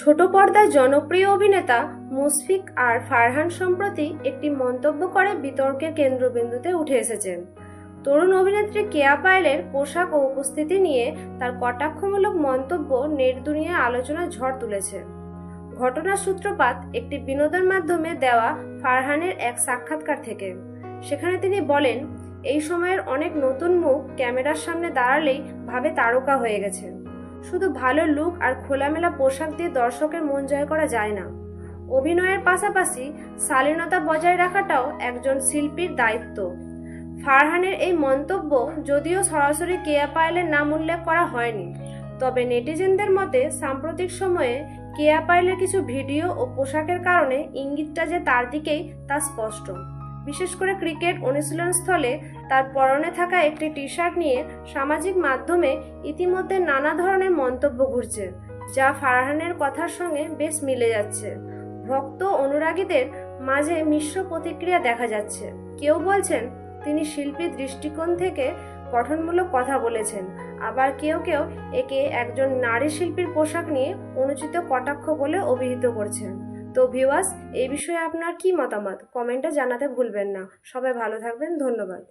ছোট পর্দার জনপ্রিয় অভিনেতা মুশফিক আর ফারহান সম্প্রতি একটি মন্তব্য করে বিতর্কের কেন্দ্রবিন্দুতে উঠে এসেছেন। তরুণ অভিনেত্রী কেয়া পায়েলের পোশাক ও উপস্থিতি নিয়ে তার কটাক্ষমূলক মন্তব্য নেট দুনিয়ায় আলোচনার ঝড় তুলেছে। ঘটনার সূত্রপাত একটি বিনোদন মাধ্যমে দেওয়া ফারহানের এক সাক্ষাৎকার থেকে। সেখানে তিনি বলেন, এই সময়ের অনেক নতুন মুখ ক্যামেরার সামনে দাঁড়ালেই ভাবে তারকা হয়ে গেছে। শুধু ভালো লুক আর খোলামেলা পোশাক দিয়ে দর্শকের মন জয় করা যায় না। অভিনয়ের পাশাপাশি শালীনতা বজায় রাখাটাও একজন শিল্পীর দায়িত্ব। ফারহানের এই মন্তব্য যদিও সরাসরি কেয়া পায়েলের নাম উল্লেখ করা হয়নি, তবে নেটিজেনদের মতে সাম্প্রতিক সময়ে কেয়া পায়েলের কিছু ভিডিও ও পোশাকের কারণে ইঙ্গিতটা যে তার দিকেই তা স্পষ্ট। বিশেষ করে ক্রিকেট অনুশীলন স্থলে তার পরনে থাকা একটি টি শার্ট নিয়ে সামাজিক মাধ্যমে ইতিমধ্যে নানা ধরনের মন্তব্য ঘুরছে, যা ফারহানের কথার সঙ্গে বেশ মিলে যাচ্ছে। ভক্ত অনুরাগীদের মাঝে মিশ্র প্রতিক্রিয়া দেখা যাচ্ছে। কেউ বলছেন, তিনি শিল্পীর দৃষ্টিকোণ থেকে গঠনমূলক কথা বলেছেন। আবার কেউ কেউ একে একজন নারী শিল্পীর পোশাক নিয়ে অনুচিত কটাক্ষ বলে অভিহিত করছেন। তো ভিউয়ার্স এই বিষয়ে আপনার কি মতামত? কমেন্টে জানাতে ভুলবেন না। সবাই ভালো থাকবেন, ধন্যবাদ।